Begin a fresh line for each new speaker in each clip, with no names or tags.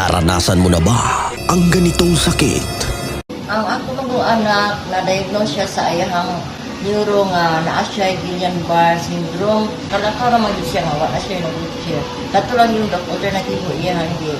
Naranasan mo na ba ang ganitong sakit?
Ang ako mga anak, na-diagnose siya sa ayahang neuro nga naa siya Guillain-Barre syndrome. Kalakaw naman yun siya nga, wala siya nag-wheelchair. Kato lang yung doc- alternative mo iya hindi.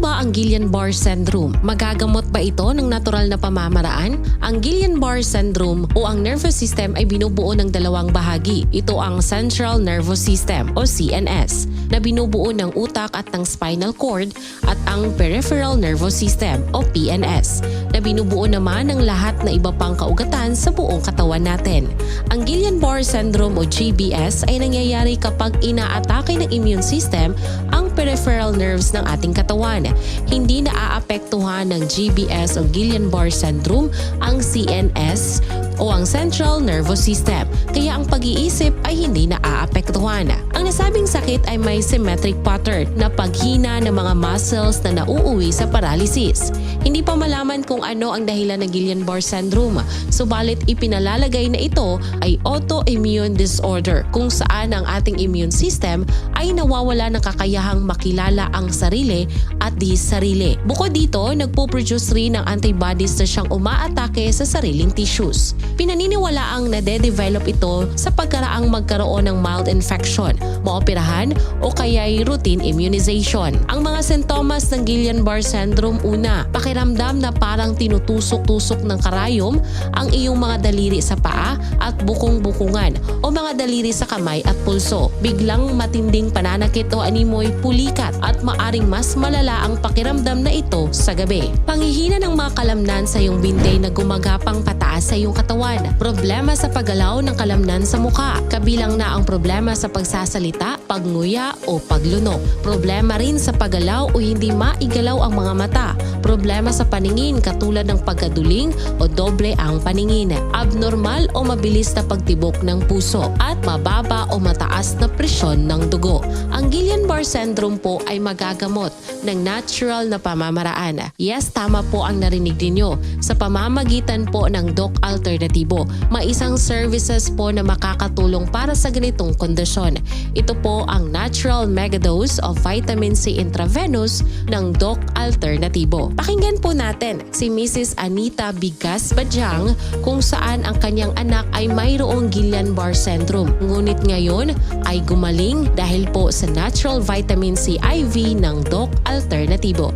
Ba ang Guillain-Barre syndrome? Magagamot ba ito ng natural na pamamaraan? Ang Guillain-Barre syndrome o ang nervous system ay binubuo ng dalawang bahagi. Ito ang Central Nervous System o CNS na binubuo ng utak at ng spinal cord at ang Peripheral Nervous System o PNS na binubuo naman ng lahat na iba pang kaugatan sa buong katawan natin. Ang Guillain-Barre syndrome o GBS ay nangyayari kapag inaatake ng immune system ang peripheral nerves ng ating katawan. Hindi naaapektuhan ng GBS o Guillain-Barre syndrome ang CNS o ang Central Nervous System, kaya ang pag-iisip ay hindi naaapektuhan. Ang nasabing sakit ay may symmetric pattern na paghina ng mga muscles na nauuwi sa paralysis. Hindi pa malaman kung ano ang dahilan ng Guillain-Barre syndrome, subalit ipinalalagay na ito ay autoimmune disorder kung saan ang ating immune system ay nawawala ng kakayahang makilala ang sarili at di sarili. Bukod dito, nagpo-produce rin ng antibodies na siyang umaatake sa sariling tissues. Pinaniniwala ang nade-develop ito sa pagkaraang magkaroon ng mild infection, maoperahan o kaya'y routine immunization. Ang mga sintomas ng Guillain-Barre syndrome una, pakiramdam na parang tinutusok-tusok ng karayom ang iyong mga daliri sa paa at bukong-bukungan o mga daliri sa kamay at pulso. Biglang matinding pananakit o animoy pulikat at maaring mas malala ang pakiramdam na ito sa gabi. Panghihina ng mga kalamnan sa iyong binte na gumagapang pataas sa iyong katawan. Problema sa paggalaw ng kalamnan sa muka. Kabilang na ang problema sa pagsasalita, pagnguya o paglunok. Problema rin sa paggalaw o hindi maigalaw ang mga mata. Problema sa paningin katulad ng pagkaduling o doble ang paningin. Abnormal o mabilis na pagtibok ng puso at mababa o mataas na presyon ng dugo. Ang Guillain-Barre syndrome po ay magagamot ng natural na pamamaraan. Yes, tama po ang narinig ninyo. Sa pamamagitan po ng Doc Alternatibo, may isang services po na makakatulong para sa ganitong kondisyon. Ito po ang natural megadose of vitamin C intravenous ng Doc Alternatibo. Pakinggan po natin si Mrs. Anita Bigas Badyang kung saan ang kanyang anak ay mayroong Guillain-Barre syndrome. Ngunit ngayon ay gumaling dahil po sa natural vitamin C IV ng Doc Alternatibo.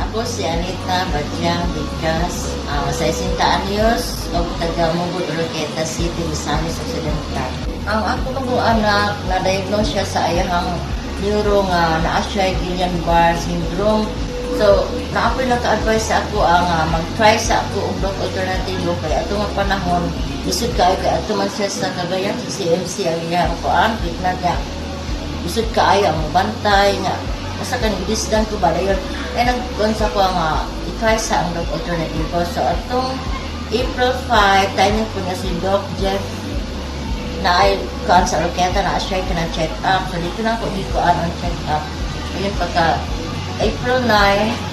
ako si Anita Badyang Bigas, uh, sa 60 anyos, o taga Mugod, Roqueta City, Misamis Occidental. Ang ako mga anak, na-diagnose siya sa ayahang neuro nga naa siya Guillain-Barre syndrome. So, naapoy lang ka-advise sa ako ang ah, mag-try sa ako ang doc alternatibo. Kaya ato nga panahon isod kaayo kay ato man siya sa Cagayan sa CMC ang iyang kuan treatment niya. Isod kaayo ang bantay nga asa kan gidisdan ko ba dayon ay nagkuan sa ko nga i-try sa ang doc alternatibo. So atong April 5 timing ko na si Doc Jeff na ay kuan sa Roqueta na siya ka na check up. So dito na ako di kuan ang check up. Ayun pagka April 9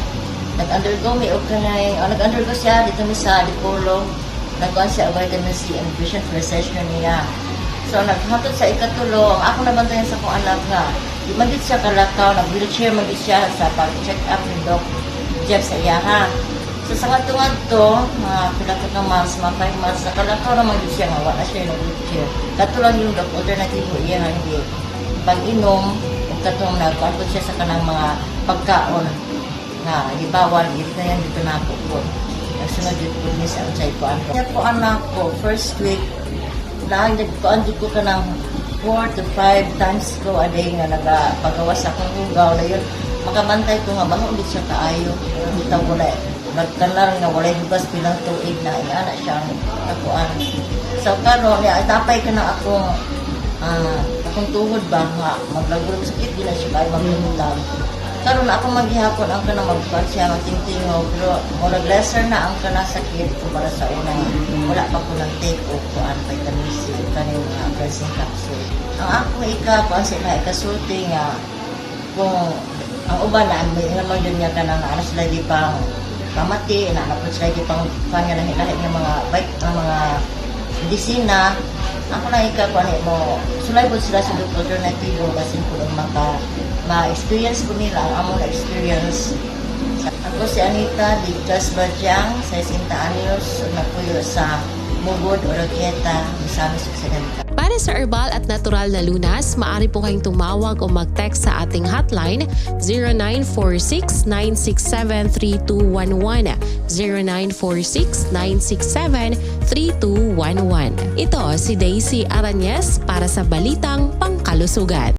nag-undergo may okay o nag-undergo siya dito mi sa Dipolo. Nagkuhan siya vitamin C and vision for session niya. So naghatod sa ikatulo ang ako nabantayan sa kong anak nga di gid siya kalakaw nag wheelchair man gid siya sa pag-check up ni Doc Jeff sa iyaha so sa ngadto to mga pila ka ka months mga 5 months na kalakaw naman gid siya nga wala siya ng wheelchair. Kato lang yung Doc alternative iya hindi. Pag-inom ug katong nagkuhan siya sa kanang mga pagkaon nga gibawal gid na yan dito na ako po. Nagsunod dito po ni sa unsay ko ano Kaya po anak ko first week na nagkuan dito ko kanang 4 to 5 times ko a day nga nagapagawa sa akong ugaw na yun. Makabantay ko nga bang ulit siya kaayo. Bitaw wala. Nagkanar nga wala hugas bilang tuig na ana siya nakuan so karon ya napay ka na akong ah akong tuhod ba nga maglagulog sakit di na siya kaya maglumutan karon na ako maghihapon ang kana magkuan siya matingtingo pero murag lesser na ang kana sakit kumpara sa una wala pa ko nang take o kuan vitamin C kaning uh, calcium capsule. Ang ako ika kuan sila ikasulti nga kung ang uban na may naman yun niya kanang ano sila di pang pamati na ano sila di pang kanya lahi-lahi ng mga bike ng mga medisina Ako na ko mo, sulay po sila sa alternatibo kasi po lang maka ma-experience ko nila ang among experience. Ako si Anita Ligtas Badyang, 60 anyos, napuyo sa Mugod, Oroqueta, Misamis Occidental.
Para sa herbal at natural na lunas, maaari po kayong tumawag o mag-text sa ating hotline 0946-967-3211 0946-967-3211 Ito si Daisy Aranyes para sa Balitang Pangkalusugan.